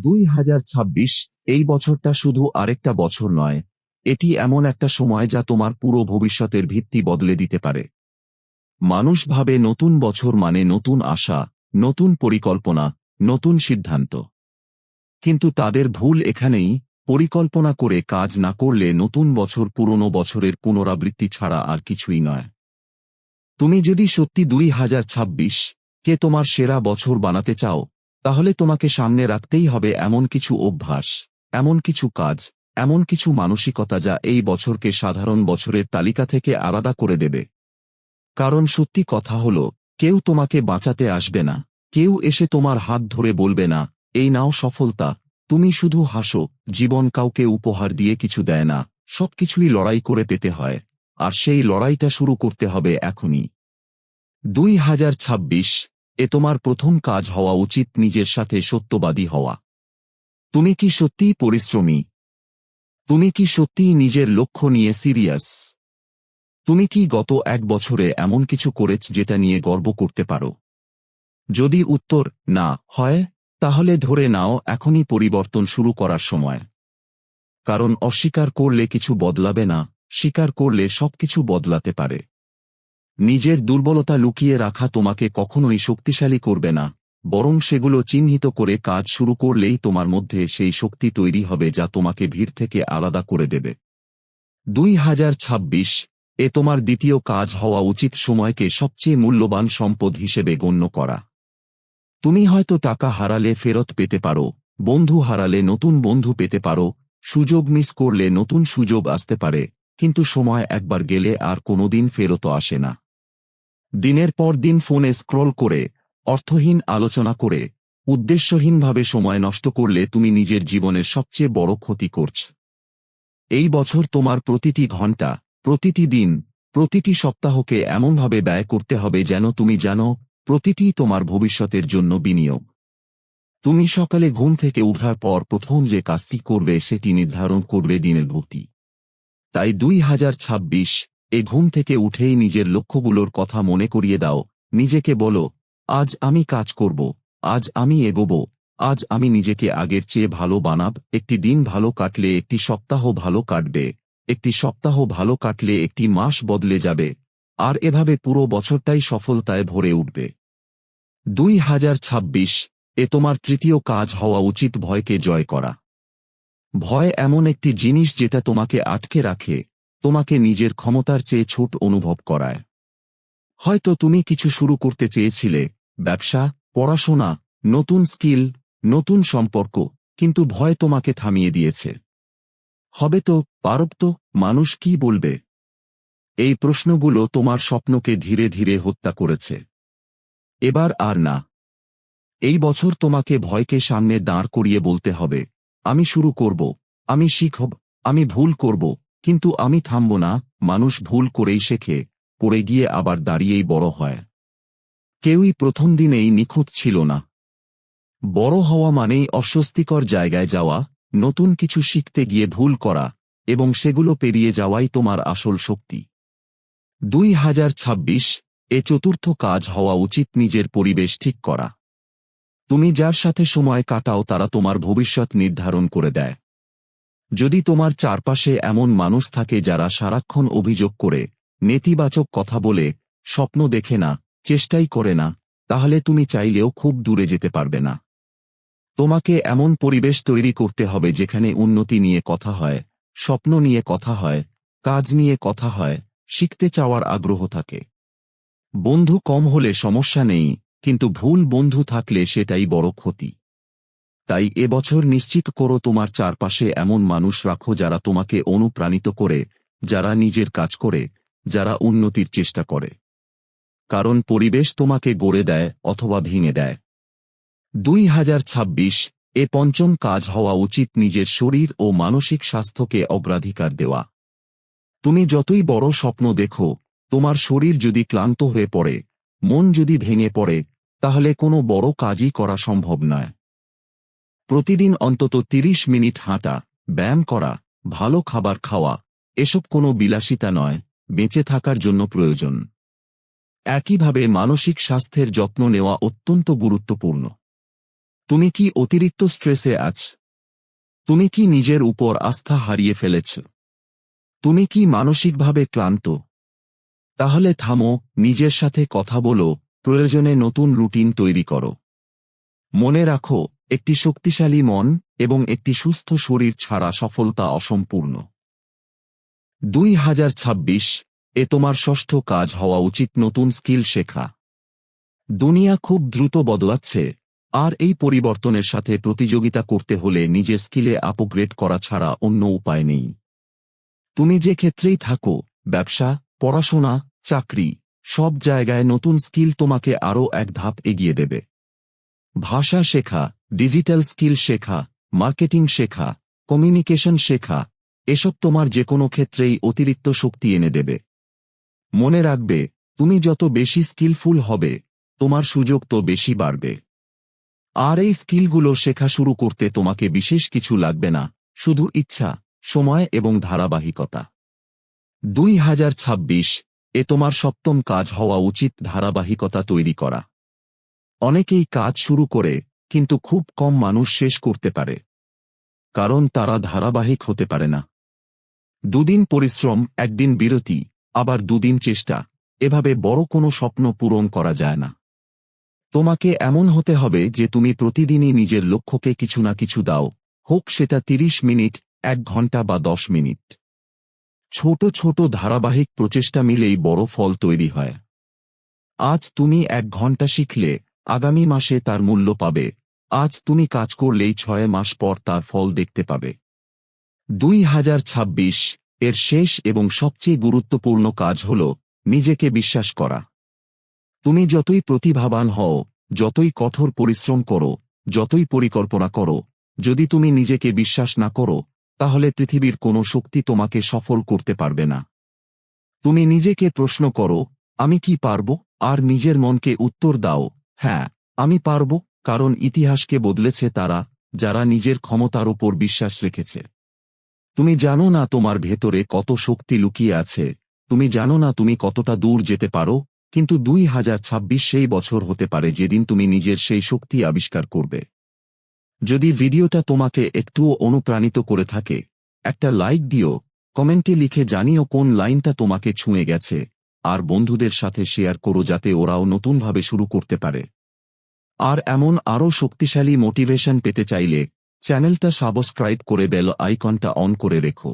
দুই হাজার ছাব্বিশ, এই বছরটা শুধু আরেকটা বছর নয়। এটি এমন একটা সময় যা তোমার পুরো ভবিষ্যতের ভিত্তি বদলে দিতে পারে। মানুষ ভাবে নতুন বছর মানে নতুন আশা, নতুন পরিকল্পনা, নতুন সিদ্ধান্ত। কিন্তু তাদের ভুল এখানেই, পরিকল্পনা করে কাজ না করলে নতুন বছর পুরনো বছরের পুনরাবৃত্তি ছাড়া আর কিছুই নয়। তুমি যদি সত্যি দুই হাজার ছাব্বিশ, কে তোমার সেরা বছর বানাতে চাও তাহলে তোমাকে সামনে রাখতেই হবে এমন কিছু অভ্যাস, এমন কিছু কাজ, এমন কিছু মানসিকতা যা এই বছরকে সাধারণ বছরের তালিকা থেকে আলাদা করে দেবে। কারণ সত্যি কথা হল, কেউ তোমাকে বাঁচাতে আসবে না, কেউ এসে তোমার হাত ধরে বলবে না, এই নাও সফলতা, তুমি শুধু হাসো, জীবন কাউকে উপহার দিয়ে কিছু দেয় না, সবকিছুই লড়াই করে পেতে হয়, আর সেই লড়াইটা শুরু করতে হবে এখনই। দুই হাজার ছাব্বিশ এ তোমার প্রথম কাজ হওয়া উচিত নিজের সাথে সত্যবাদী হওয়া। তুমি কি সত্যিই পরিশ্রমী? তুমি কি সত্যিই নিজের লক্ষ্য নিয়ে সিরিয়াস? তুমি কি গত এক বছরে এমন কিছু করেছ যেটা নিয়ে গর্ব করতে পারো? যদি উত্তর না হয়, তাহলে ধরে নাও এখনই পরিবর্তন শুরু করার সময়। কারণ অস্বীকার করলে কিছু বদলাবে না, স্বীকার করলে সবকিছু বদলাতে পারে। নিজের দুর্বলতা লুকিয়ে রাখা তোমাকে কখনোই শক্তিশালী করবে না, বরং সেগুলো চিহ্নিত করে কাজ শুরু করলেই তোমার মধ্যে সেই শক্তি তৈরি হবে যা তোমাকে ভিড় থেকে আলাদা করে দেবে। দুই হাজার ছাব্বিশ, এ তোমার দ্বিতীয় কাজ হওয়া উচিত সময়কে সবচেয়ে মূল্যবান সম্পদ হিসেবে গণ্য করা। তুমি হয়তো টাকা হারালে ফেরত পেতে পারো, বন্ধু হারালে নতুন বন্ধু পেতে পারো, সুযোগ মিস করলে নতুন সুযোগ আসতে পারে, কিন্তু সময় একবার গেলে আর কোনোদিন ফেরত আসে না। দিনের পর দিন ফোনে স্ক্রল করে, অর্থহীন আলোচনা করে, উদ্দেশ্যহীনভাবে সময় নষ্ট করলে তুমি নিজের জীবনের সবচেয়ে বড় ক্ষতি করছ। এই বছর তোমার প্রতিটি ঘণ্টা প্রতিটি দিন, প্রতিটি সপ্তাহকে এমনভাবে ব্যয় করতে হবে যেন তুমি জানো, প্রতিটি তোমার ভবিষ্যতের জন্য বিনিয়োগ। তুমি সকালে ঘুম থেকে উঠার পর প্রথম যে কাজটি করবে সেটি নির্ধারণ করবে দিনের গতি। তাই দুই হাজার ছাব্বিশ এ ঘুম থেকে উঠেই নিজের লক্ষ্যগুলোর কথা মনে করিয়ে দাও। নিজেকে বলো, আজ আমি কাজ করব, আজ আমি এগোব, আজ আমি নিজেকে আগের চেয়ে ভালো বানাব, একটি দিন ভালো কাটলে একটি সপ্তাহ ভালো কাটবে, একটি সপ্তাহ ভালো কাটলে একটি মাস বদলে যাবে। আর এভাবে পুরো বছরটাই সফলতায় ভরে উঠবে। দুই হাজার ছাব্বিশ, এ তোমার তৃতীয় কাজ হওয়া উচিত ভয়কে জয় করা। ভয় এমন একটি জিনিস যেটা তোমাকে আটকে রাখে তোমাকে নিজের ক্ষমতার চেয়ে ছোট অনুভব করায়। হয়তো তুমি কিছু শুরু করতে চেয়েছিলে, ব্যবসা, পড়াশোনা, নতুন স্কিল, নতুন সম্পর্ক, কিন্তু ভয় তোমাকে থামিয়ে দিয়েছে। হবে তো, পারব তো, মানুষ কি বলবে? এই প্রশ্নগুলো তোমার স্বপ্নকে ধীরে ধীরে হত্যা করেছে। এবার আর না। এই বছর তোমাকে ভয়কে সামনে দাঁড় করিয়ে বলতে হবে, আমি শুরু করব, আমি শিখব, আমি ভুল করব কিন্তু আমি থামব না, মানুষ ভুল করেই শেখে, পড়ে গিয়ে আবার দাঁড়িয়েই বড় হয়। কেউই প্রথম দিনেই নিখুঁত ছিল না। বড় হওয়া মানেই অস্বস্তিকর জায়গায় যাওয়া, নতুন কিছু শিখতে গিয়ে ভুল করা, এবং সেগুলো পেরিয়ে যাওয়াই তোমার আসল শক্তি। দুই হাজার ছাব্বিশ, এ চতুর্থ কাজ হওয়া উচিত নিজের পরিবেশ ঠিক করা। তুমি যার সাথে সময় কাটাও তারা তোমার ভবিষ্যৎ নির্ধারণ করে দেয়। যদি তোমার চারপাশে এমন মানুষ থাকে যারা সারাক্ষণ অভিযোগ করে, নেতিবাচক কথা বলে, স্বপ্ন দেখে না, চেষ্টাই করে না, তাহলে তুমি চাইলেও খুব দূরে যেতে পারবে না। তোমাকে এমন পরিবেশ তৈরি করতে হবে যেখানে উন্নতি নিয়ে কথা হয়, স্বপ্ন নিয়ে কথা হয়, কাজ নিয়ে কথা হয়, শিখতে চাওয়ার আগ্রহ থাকে। বন্ধু কম হলে সমস্যা নেই, কিন্তু ভুল বন্ধু থাকলে সেটাই বড় ক্ষতি। তাই এবছর নিশ্চিত করো তোমার চারপাশে এমন মানুষ রাখো যারা তোমাকে অনুপ্রাণিত করে, যারা নিজের কাজ করে, যারা উন্নতির চেষ্টা করে। কারণ পরিবেশ তোমাকে গড়ে দেয় অথবা ভেঙে দেয়। দুই হাজার ছাব্বিশ, এ পঞ্চম কাজ হওয়া উচিত নিজের শরীর ও মানসিক স্বাস্থ্যকে অগ্রাধিকার দেওয়া। তুমি যতই বড় স্বপ্ন দেখো, তোমার শরীর যদি ক্লান্ত হয়ে পড়ে, মন যদি ভেঙে পড়ে, তাহলে কোনো বড় কাজই করা সম্ভব নয়। প্রতিদিন অন্তত ৩০ মিনিট হাঁটা, ব্যায়াম করা, ভালো খাবার খাওয়া, এসব কোনো বিলাসিতা নয়, বেঁচে থাকার জন্য প্রয়োজন। একইভাবে মানসিক স্বাস্থ্যের যত্ন নেওয়া অত্যন্ত গুরুত্বপূর্ণ। তুমি কি অতিরিক্ত স্ট্রেসে আছ? তুমি কি নিজের উপর আস্থা হারিয়ে ফেলেছ? তুমি কি মানসিকভাবে ক্লান্ত? তাহলে থামো, নিজের সাথে কথা বলো, প্রয়োজনে নতুন রুটিন তৈরি করো। মনে রাখো একটি শক্তিশালী মন এবং একটি সুস্থ শরীর ছাড়া সফলতা অসম্পূর্ণ। দুই হাজার ছাব্বিশ এ তোমার ষষ্ঠ কাজ হওয়া উচিত নতুন স্কিল শেখা। দুনিয়া খুব দ্রুত বদলাচ্ছে, আর এই পরিবর্তনের সাথে প্রতিযোগিতা করতে হলে নিজের স্কিলে আপগ্রেড করা ছাড়া অন্য উপায় নেই। তুমি যে ক্ষেত্রেই থাকো, ব্যবসা, পড়াশোনা, চাকরি, সব জায়গায় নতুন স্কিল তোমাকে আরও এক ধাপ এগিয়ে দেবে। ভাষা শেখা, ডিজিটাল স্কিল শেখা, মার্কেটিং শেখা, কমিউনিকেশন শেখা, এসব তোমার যে কোনো ক্ষেত্রেই অতিরিক্ত শক্তি এনে দেবে। মনে রাখবে, তুমি যত বেশি স্কিলফুল হবে, তোমার সুযোগ তো বেশি বাড়বে। আর এই স্কিলগুলো শেখা শুরু করতে তোমাকে বিশেষ কিছু লাগবে না, শুধু ইচ্ছা, সময় এবং ধারাবাহিকতা। দুই হাজার ছাব্বিশ, এ তোমার সপ্তম কাজ হওয়া উচিত ধারাবাহিকতা তৈরি করা। অনেকেই কাজ শুরু করে, কিন্তু খুব কম মানুষ শেষ করতে পারে। কারণ তারা ধারাবাহিক হতে পারে না। দুদিন পরিশ্রম, একদিন বিরতি, আবার দুদিন চেষ্টা, এভাবে বড় কোনো স্বপ্ন পূরণ করা যায় না। তোমাকে এমন হতে হবে যে তুমি প্রতিদিনই নিজের লক্ষ্যকে কিছু না কিছু দাও, হোক সেটা তিরিশ মিনিট, এক ঘণ্টা বা দশ মিনিট। ছোট ছোট ধারাবাহিক প্রচেষ্টা মিলেই বড় ফল তৈরি হয়। আজ তুমি এক ঘণ্টা শিখলে আগামী মাসে তার মূল্য পাবে। আজ তুমি কাজ করলেই ছয় মাস পর তার ফল দেখতে পাবে। দুই হাজার ছাব্বিশ এর শেষ এবং সবচেয়ে গুরুত্বপূর্ণ কাজ হল নিজেকে বিশ্বাস করা। তুমি যতই প্রতিভাবান হও, যতই কঠোর পরিশ্রম করো, যতই পরিকল্পনা করো, যদি তুমি নিজেকে বিশ্বাস না করো, তাহলে পৃথিবীর কোনো শক্তি তোমাকে সফল করতে পারবে না। তুমি নিজেকে প্রশ্ন করো, আমি কি পারব? আর নিজের মনকে উত্তর দাও হ্যাঁ আমি পারব, কারণ ইতিহাসকে বদলেছে তারা, যারা নিজের ক্ষমতার উপর বিশ্বাস রেখেছে। তুমি জানো না তোমার ভেতরে কত শক্তি লুকিয়ে আছে, তুমি জানো না তুমি কতটা দূর যেতে পারো, কিন্তু দুই হাজার ছাব্বিশ সেই বছর হতে পারে যেদিন তুমি নিজের সেই শক্তি আবিষ্কার করবে। যদি ভিডিওটা তোমাকে একটুও অনুপ্রাণিত করে থাকে, একটা লাইক দিও, কমেন্টে লিখে জানিও কোন লাইনটা তোমাকে ছুঁয়ে গেছে আর বন্ধুদের সাথে শেয়ার করো যাতে ওরাও নতুনভাবে শুরু করতে পারে। আর এমন আরও শক্তিশালী মোটিভেশন পেতে চাইলে চ্যানেলটা সাবস্ক্রাইব করে বেল আইকনটা অন করে রেখো।